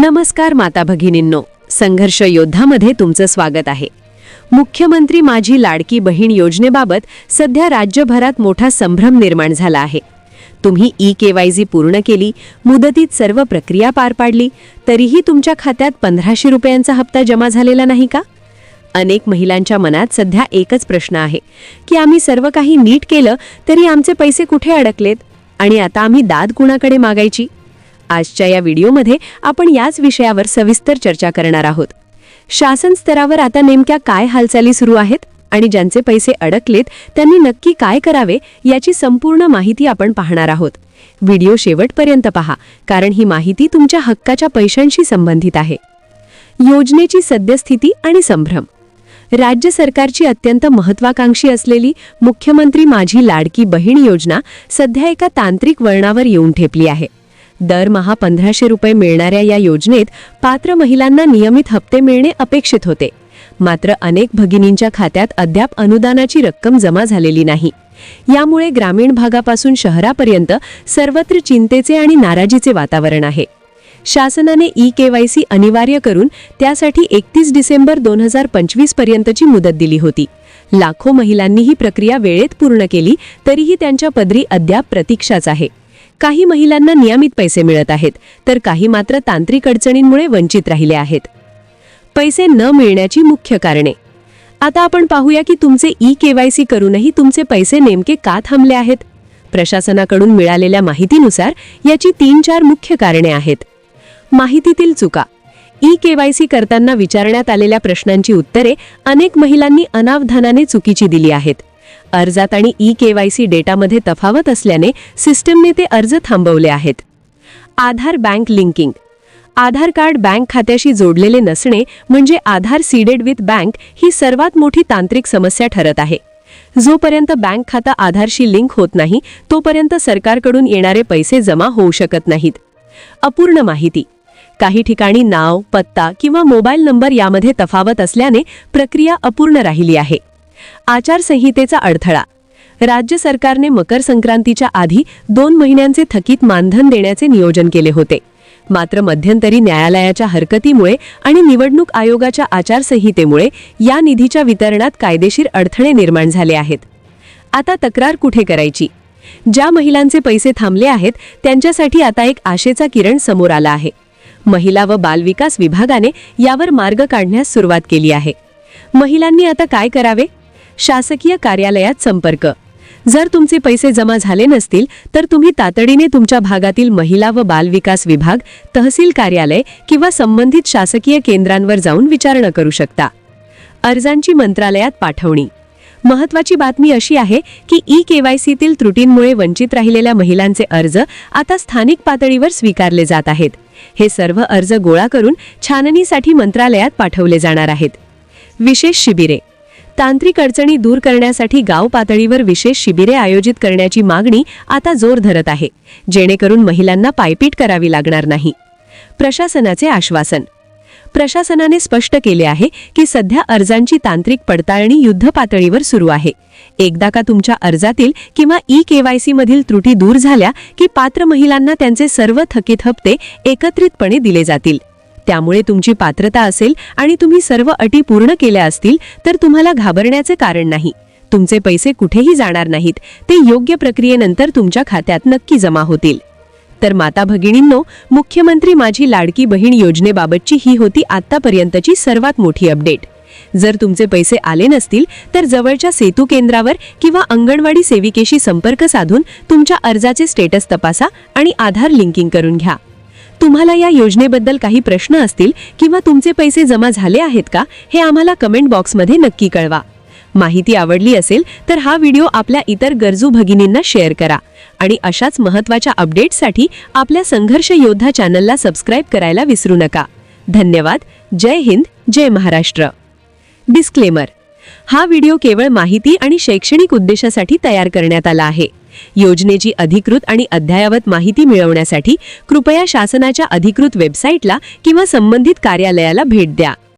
नमस्कार माता भगिनींनो संघर्ष योद्धामध्ये तुमचं स्वागत आहे. मुख्यमंत्री माझी लाडकी बहीण योजनेबाबत सध्या राज्यभरात मोठा संभ्रम निर्माण झाला आहे. तुम्ही ई के वाय जी पूर्ण केली मुदतीत सर्व प्रक्रिया पार पाडली तरीही तुमच्या खात्यात पंधराशे रुपयांचा हप्ता जमा झालेला नाही का? अनेक महिलांच्या मनात सध्या एकच प्रश्न आहे की आम्ही सर्व काही नीट केलं तरी आमचे पैसे कुठे अडकलेत? आणि आता आम्ही दाद कुणाकडे मागायची? आजच्या या व्हिडिओमध्ये आपण याच विषयावर सविस्तर चर्चा करणार आहोत. शासन स्तरावर आता नेमक्या काय हालचाली सुरू आहेत आणि ज्यांचे पैसे अडकलेत त्यांनी नक्की काय करावे याची संपूर्ण माहिती आपण पाहणार आहोत. व्हिडिओ शेवटपर्यंत पहा कारण ही माहिती तुमच्या हक्काच्या पैशांशी संबंधित आहे. योजनेची सद्यस्थिती आणि संभ्रम. राज्य सरकारची अत्यंत महत्वाकांक्षी असलेली मुख्यमंत्री माझी लाडकी बहीण योजना सध्या एका तांत्रिक वळणावर येऊन ठेपली आहे. दरमहा पंधराशे रुपये मिळणाऱ्या या योजनेत पात्र महिलांना नियमित हप्ते मिळणे अपेक्षित होते. मात्र अनेक भगिनींच्या खात्यात अद्याप अनुदानाची रक्कम जमा झालेली नाही. यामुळे ग्रामीण भागापासून शहरापर्यंत सर्वत्र चिंतेचे आणि नाराजीचे वातावरण आहे. शासनाने ई केवायसी अनिवार्य करून त्यासाठी एकतीस डिसेंबर दोन हजार पंचवीस पर्यंतची मुदत दिली होती. लाखो महिलांनी ही प्रक्रिया वेळेत पूर्ण केली तरीही त्यांच्या पदरी अद्याप प्रतीक्षाच आहे. काही महिलांना नियमित पैसे मिळत आहेत तर काही मात्र तांत्रिक अडचणींमुळे वंचित राहिले आहेत. पैसे न मिळण्याची मुख्य कारणे. आता आपण पाहूया की तुमचे ई केवायसी करूनही तुमचे पैसे नेमके का थांबले आहेत? प्रशासनाकडून मिळालेल्या माहितीनुसार याची तीन चार मुख्य कारणे आहेत. माहितीतील चुका. ई केवायसी करताना विचारण्यात आलेल्या प्रश्नांची उत्तरे अनेक महिलांनी अनावधानाने चुकीची दिली आहेत. अर्जात आणि ई केवायसी डेटामध्ये तफावत असल्याने सिस्टमने ते अर्ज थांबवले आहेत. Aadhaar bank linking. Aadhaar card bank खात्याशी जोडलेले नसणे म्हणजे आधार सीडेड विथ बँक ही सर्वात मोठी तांत्रिक समस्या ठरत आहे. जोपर्यंत बँक खाता आधारशी लिंक होत नाही तोपर्यंत सरकारकडून येणारे पैसे जमा होऊ शकत नाहीत. अपूर्ण माहिती. काही ठिकाणी नाव पत्ता किंवा मोबाईल नंबर यामध्ये तफावत असल्याने प्रक्रिया अपूर्ण राहिली आहे. आचारसंहितेचा अडथळा. राज्य सरकारने मकर संक्रांतीच्या आधी दोन महिन्यांचे थकीत मानधन देण्याचे नियोजन केले होते. मात्र मध्यंतरी न्यायालयाच्या हरकतीमुळे आणि निवडणूक आयोगाच्या आचारसंहितेमुळे या निधीच्या वितरणात कायदेशीर अडथळे निर्माण झाले आहेत. आता तक्रार कुठे करायची? ज्या महिलांचे पैसे थांबले आहेत त्यांच्यासाठी आता एक आशेचा किरण समोर आला आहे. महिला व बालविकास विभागाने यावर मार्ग काढण्यास सुरुवात केली आहे. महिलांनी आता काय करावे? शासकीय कार्यालयात संपर्क. जर तुमचे पैसे जमा झाले नसतील तर तुम्ही तातडीने तुमच्या भागातील महिला व बालविकास विभाग तहसील कार्यालय किंवा संबंधित शासकीय केंद्रांवर जाऊन विचारणा करू शकता. अर्जांची मंत्रालयात पाठवणी. महत्वाची बातमी अशी आहे की ई केवायसीतील त्रुटींमुळे वंचित राहिलेल्या महिलांचे अर्ज आता स्थानिक पातळीवर स्वीकारले जात आहेत. हे सर्व अर्ज गोळा करून छाननीसाठी मंत्रालयात पाठवले जाणार आहेत. विशेष शिबिरे. तांत्रिक अडचणी दूर करण्यासाठी गाव पातळीवर विशेष शिबिरे आयोजित करण्याची मागणी आता जोर धरत आहे. जेणेकरून महिलांना पायपीट करावी लागणार नाही. प्रशासनाचे आश्वासन. प्रशासनाने स्पष्ट केले आहे की सध्या अर्जांची तांत्रिक पडताळणी युद्ध पातळीवर सुरू आहे. एकदा का तुमच्या अर्जातील किंवा ई केवायसी मधील त्रुटी दूर झाल्या की पात्र महिलांना त्यांचे सर्व थकीत हप्ते एकत्रितपणे दिले जातील. त्यामुळे तुमची पात्रता असेल आणि तुम्ही सर्व अटी पूर्ण केल्या असतील तर तुम्हाला घाबरण्याचे कारण नाही. तुमचे पैसे कुठेही जाणार नाहीत. ते योग्य प्रक्रियेनंतर तुमच्या खात्यात नक्की जमा होतील. तर माता भगिनींनो मुख्यमंत्री माझी लाडकी बहीण योजनेबाबतची ही होती आत्तापर्यंतची सर्वात मोठी अपडेट. जर तुमचे पैसे आले नसतील तर जवळच्या सेतू केंद्रावर किंवा अंगणवाडी सेविकेशी संपर्क साधून तुमच्या अर्जाचे स्टेटस तपासा आणि आधार लिंकिंग करून घ्या. तुम्हाला या योजनेबद्दल काही प्रश्न असतील किंवा तुमचे पैसे जमा झाले आहेत का हे आम्हाला कमेंट बॉक्समध्ये नक्की कळवा. माहिती आवडली असेल तर हा व्हिडिओ आपल्या इतर गरजू भगिनींना शेअर करा आणि अशाच महत्त्वाच्या अपडेट्ससाठी आपल्या संघर्ष योद्धा चॅनलला सबस्क्राईब करायला विसरू नका. धन्यवाद. जय हिंद. जय महाराष्ट्र. डिस्क्लेमर. हा व्हिडिओ केवळ माहिती आणि शैक्षणिक उद्देशासाठी तयार करण्यात आला आहे. योजनेची अधिकृत आणि अद्ययावत माहिती मिळवण्यासाठी कृपया शासनाच्या अधिकृत वेबसाईटला किंवा संबंधित कार्यालयाला भेट द्या.